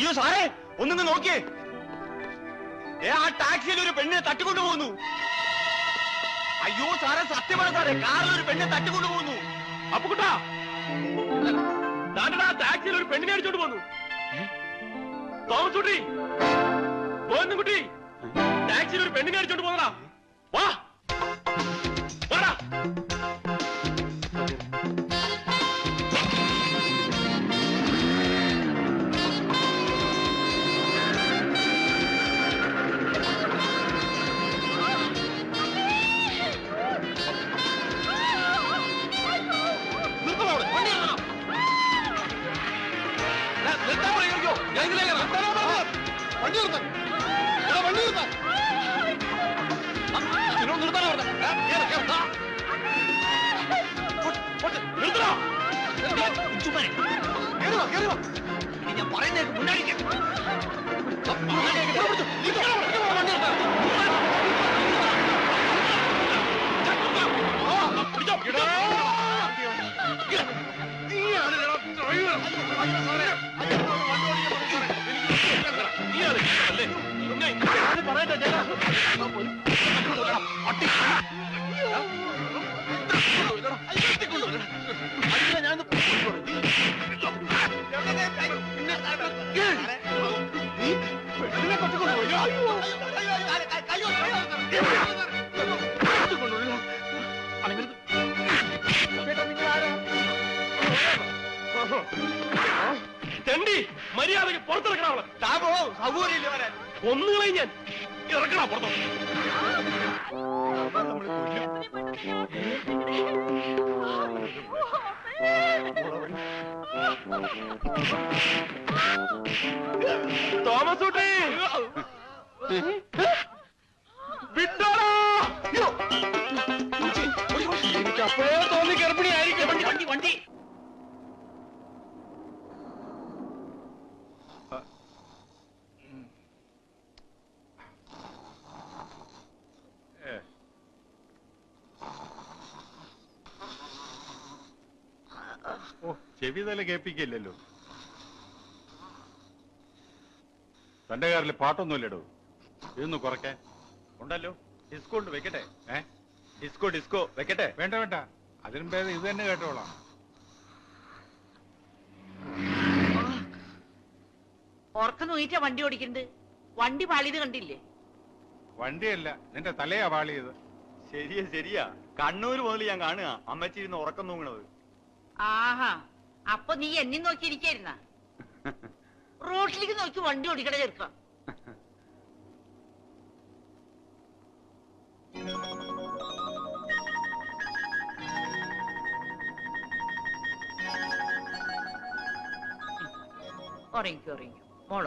അയ്യോ സാറേ ഒന്നിങ്ങ് നോക്കിയേ. ഏ ആ ടാക്സിയിൽ ഒരു പെണ്ണിനെ തട്ടിക്കൊണ്ടു പോകുന്നു. അയ്യോ സാറേ സത്യമാണ് സാറേ കാറിൽ ഒരു പെണ്ണിനെ തട്ടിക്കൊണ്ടു പോകുന്നു. അപ്പുക്കുട്ടാ താണ്ടാ ടാക്സിയിൽ ഒരു പെണ്ണിനെ അടിച്ചോണ്ട് പോന്നു. തോമസ് കുട്ടി. പോന്നു കുട്ടി. ടാക്സിയിൽ ഒരു പെണ്ണിനെ അടിച്ചോണ്ട് പോന്നടാ ഇരി. കേറി വാ, കേറി വാ. ഇനി ഞാൻ പറയുന്നേക്ക് മുന്നാടിക്ക്. പുറത്തിറക്കണം അവളെ. താപോ സൗകര്യമില്ല വരാൻ ഒന്നുകളെ ഞാൻ. ഇറക്കണ പുറത്തോ തോമസ് കുട്ടി ചെവി തല കേൾപ്പിക്കില്ലല്ലോ. തന്റെ കാറിൽ പാട്ടൊന്നുമില്ലടോ. ഇതൊന്ന് കുറയ്ക്കാൻ. ഉണ്ടല്ലോ. ഡിസ്കോ ഉണ്ട് വെക്കട്ടെ. ഏ? ഡിസ്കോ ഡിസ്കോ വെക്കട്ടെ. വേണ്ട വേണ്ട. അതിനും ഭേദം ഇത് തന്നെ കേട്ടോളാം. നോയിട്ടാ വണ്ടി ഓടിക്കുന്നത് വണ്ടി പാളിയത് കണ്ടില്ലേ? വണ്ടിയല്ല നിന്റെ തലയാ പാളിയത്. ശരിയാ ശരിയാ. കണ്ണൂര് മുതൽ ഞാൻ കാണുക. അമ്മച്ചിരുന്ന് ഉറക്കം തൂങ്ങണത്. ആഹാ. അപ്പൊ നീ എന്നെ നോക്കിയിരിക്കായിരുന്ന റോഡിലേക്ക് നോക്കി വണ്ടി ഓടിക്കട ചേർക്കാം ഉറങ്ങിക്കോ ഉറങ്ങിക്കോ. മോൾ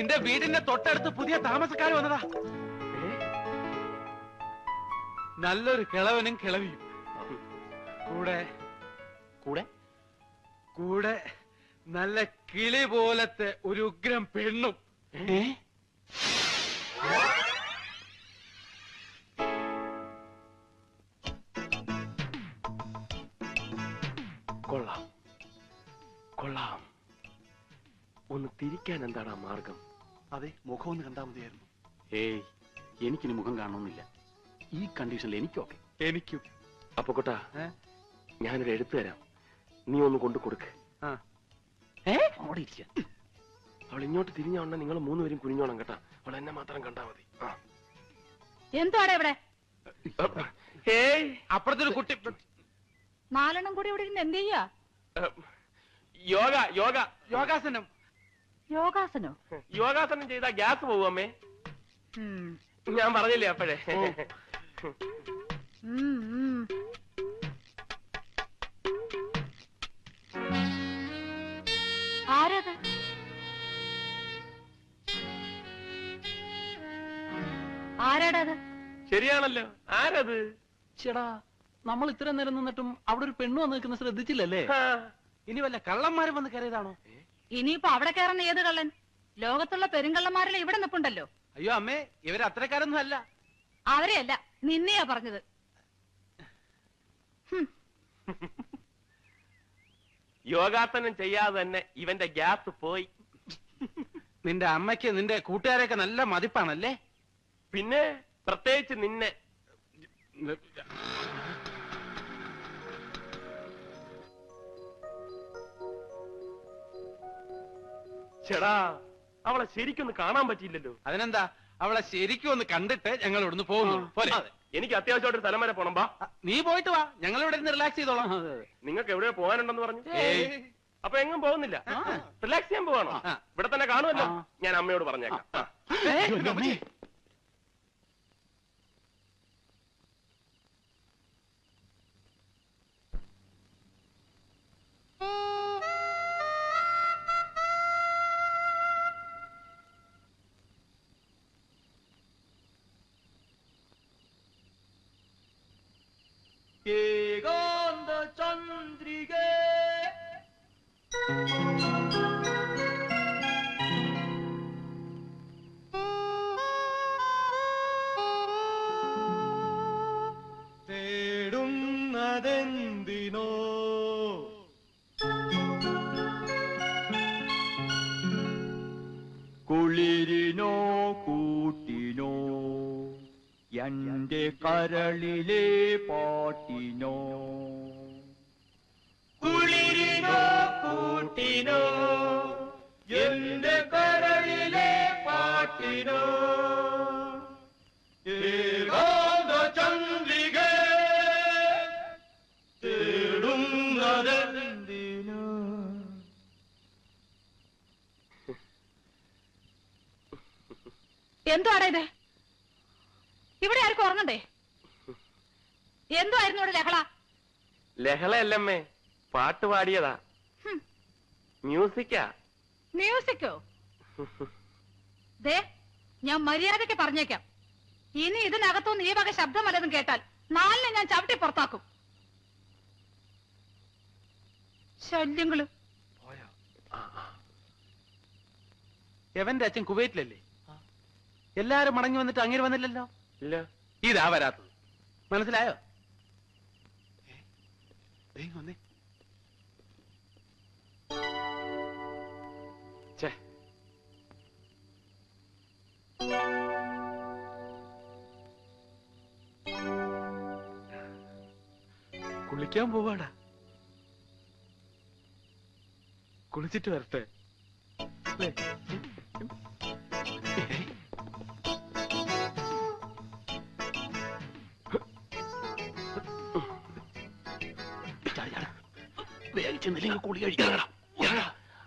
നിന്റെ വീടിന്റെ തൊട്ടടുത്ത് പുതിയ താമസക്കാർ വന്നതാ. നല്ലൊരു കിളവനും കിളവിയും. കൂടെ കൂടെ? കൂടെ നല്ല കിളി പോലത്തെ ഒരു ഉഗ്രം പെണ്ണും. കൊള്ളാം തിരിക്കാൻ എന്താണ് ആ മാർഗം? അതെ മുഖം ഒന്ന് കണ്ടാൽ മതിയായിരുന്നു. ഏയ് എനിക്കിനി മുഖം കാണണമെന്നില്ല. ഈ കണ്ടീഷനിൽ എനിക്കൊക്കെ. എനിക്കും. അപ്പൊ കൊട്ടാ? ഞാനൊരു എഴുത്ത് തരാം. നീ ഒന്ന് കൊണ്ടു കൊടുക്ക്. ആ. അവിടെ ഇരിക്ക അവൾ ഇങ്ങോട്ട് തിരിഞ്ഞോണ്ട നിങ്ങൾ മൂന്നുപേരും കുനിഞ്ഞോണം കേട്ടാ. അവൾ എന്നെ മാത്രം കണ്ടാ മതി. ആ. എന്താണ് ഇവിടെ? അപ്പുറത്തൊരു കുട്ടി. നാലെണ്ണം കൂടി ഇവിടെ ഇരുന്ന് എന്ത് ചെയ്യാ? യോഗ യോഗ യോഗാസനം. യോഗാസനോ? യോഗാസനം ചെയ്താ ഗ്യാസ് പോകും അമ്മേ. ഞാൻ പറഞ്ഞില്ലേ അപ്പോഴേ. ആരത്? ആരാടത്? ശരിയാണല്ലോ. ആരത്? ചേടാ നമ്മൾ ഇത്രയും നേരം നിന്നിട്ടും അവിടെ ഒരു പെണ്ണ് വന്ന് നിൽക്കുന്ന ശ്രദ്ധിച്ചില്ലല്ലേ? ഇനി വല്ല കള്ളന്മാരും വന്ന് കയറിയതാണോ? ഇനിയിപ്പോ അവിടെ കയറുന്ന ഏത് കള്ളൻ? ലോകത്തുള്ള പെരുങ്കള്ളന്മാരിൽ ഇവിടെ നിപ്പുണ്ടല്ലോ. അയ്യോ അമ്മേ ഇവർ അത്രക്കാരൊന്നും അല്ല. അവരെയല്ല നിന്നെയാ പറഞ്ഞത്. യോഗാസനം ചെയ്യാതെ തന്നെ ഇവന്റെ ഗ്യാസ് പോയി. നിന്റെ അമ്മയ്ക്ക് നിന്റെ കൂട്ടുകാരെയൊക്കെ നല്ല മതിപ്പാണല്ലേ? പിന്നെ പ്രത്യേകിച്ച് നിന്നെ. ചേടാ അവളെ ശരിക്കൊന്ന് കാണാൻ പറ്റിയില്ലല്ലോ. അതിനെന്താ? അവളെ ശരിക്കും ഒന്ന് കണ്ടിട്ട് ഞങ്ങൾ ഇവിടുന്ന് പോകുന്നു. പോലെ എനിക്ക് അത്യാവശ്യമായിട്ട് സ്ഥലം വരെ പോണം ബാ നീ പോയിട്ട് വാ. ഞങ്ങൾ ഇവിടെ ഇരുന്ന് റിലാക്സ് ചെയ്തോളാം. നിങ്ങൾക്ക് എവിടെ പോകാനുണ്ടെന്ന് പറഞ്ഞു. അപ്പൊ എങ്ങും പോകുന്നില്ല. റിലാക്സ് ചെയ്യാൻ പോവാണോ? ഇവിടെ തന്നെ കാണുമല്ലോ. ഞാൻ അമ്മയോട് പറഞ്ഞേക്കാം. ആ. തേടുന്നതെന്തിനോ? കുളിരിനോ കൂട്ടിനോ കരളിലെ പാട്ടിനോ. കുളിരിനോ കൂട്ടിനോ? എന്റെ കരളിലെ പാട്ടിനോ? ചന്ദ്രിക തേടുന്നതെന്തിനോ? എന്തുവാടാ ഇത്? ഇവിടെ ആർക്കും ഉറങ്ങണ്ടേ? എന്തുവായിരുന്നു ഇവിടെ ലഹള? ലഹളയല്ലമ്മേ പാട്ട് പാടിയതാ. മ്യൂസിക്കാ. മ്യൂസിക്കോ? ദേ ഞാൻ മര്യാദയ്ക്ക് പറഞ്ഞേക്കാം. ഇനി ഇതിനകത്തുനിന്ന് ഈ വക ശബ്ദം വല്ലതും കേട്ടാൽ നാലിനെ ഞാൻ ചവിട്ടി പുറത്താക്കും. ശല്യങ്ങൾ. എവന്റെ അച്ഛൻ കുവൈറ്റിലല്ലേ? എല്ലാരും മടങ്ങി വന്നിട്ട് അങ്ങനെ വന്നില്ലല്ലോ? ഇല്ല. ഇതാ വരാത്തത്. മനസ്സിലായോ? വന്നേ. കുളിക്കാൻ പോവാടാ. കുളിച്ചിട്ട് വരട്ടെ. വേഗം ചെന്നില്ലെങ്കിൽ കുളി കഴിക്കാൻ.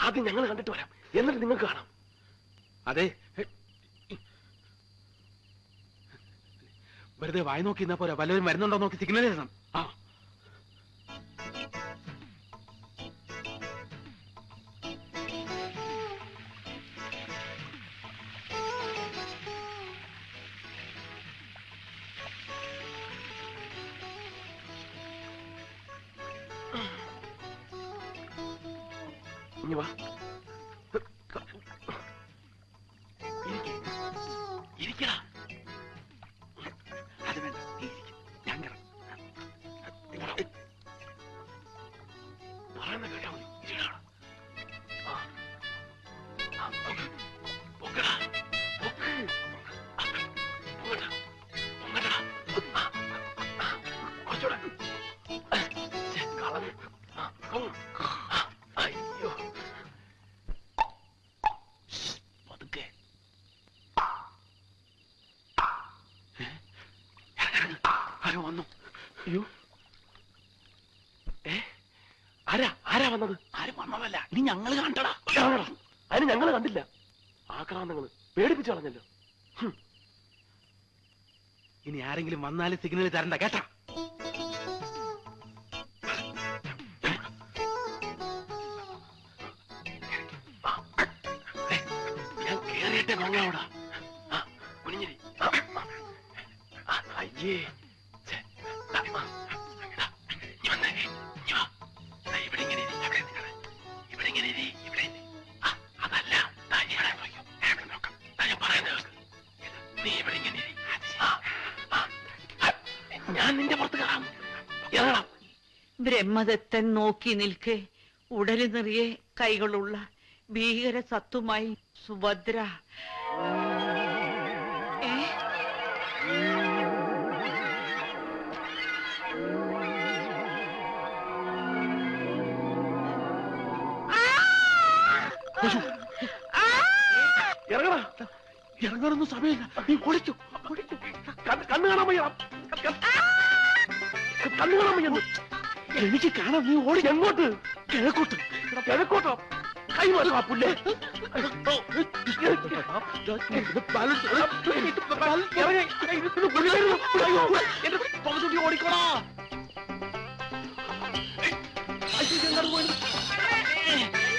ആദ്യം ഞങ്ങൾ കണ്ടിട്ട് വരാം. എന്നിട്ട് നിങ്ങൾക്ക് കാണാം. അതെ വെറുതെ വായി നോക്കി നിന്നാ പോരാ. വല്ലവരും വരുന്നുണ്ടോ നോക്കി സിഗ്നൽ ചെയ്യണം. ആ. ഇനി ആരോ വന്നു അയ്യോ. ഏ? ആരാ? ആരാ വന്നത്? ആരും വന്നതല്ല. ഇനി ഞങ്ങൾ കണ്ടടാ അതിന് ഞങ്ങൾ കണ്ടില്ല. ആക്രാന്തങ്ങൾ പേടിപ്പിച്ചു കളഞ്ഞല്ലോ. ഇനി ആരെങ്കിലും വന്നാലും സിഗ്നൽ തരണ്ട കേട്ടാ? ഞാൻ കേറിയിട്ടേ മങ്ങാവടാ. ആ, അയ്യേ. ബ്രഹ്മദത്തൻ നോക്കി നിൽക്കെ. ഉടലു നിറയെ കൈകളുള്ള ഭീകര സത്തുമായി സുഭദ്ര. ഇറങ്ങാനൊന്നും സമയമില്ല. നീ ഓടിച്ചു കണ്ണ് കാണാൻ വയ്യ. കണ്ണു കാണാൻ വയ്യെന്ന് എനിക്ക് കാണാം നീ ഓടി എങ്ങോട്ട് കിഴക്കോട്ട് കിഴക്കോട്ടോ കൈമാറുക പുല്ലേ ഓടിക്കോടാ അയ്യോ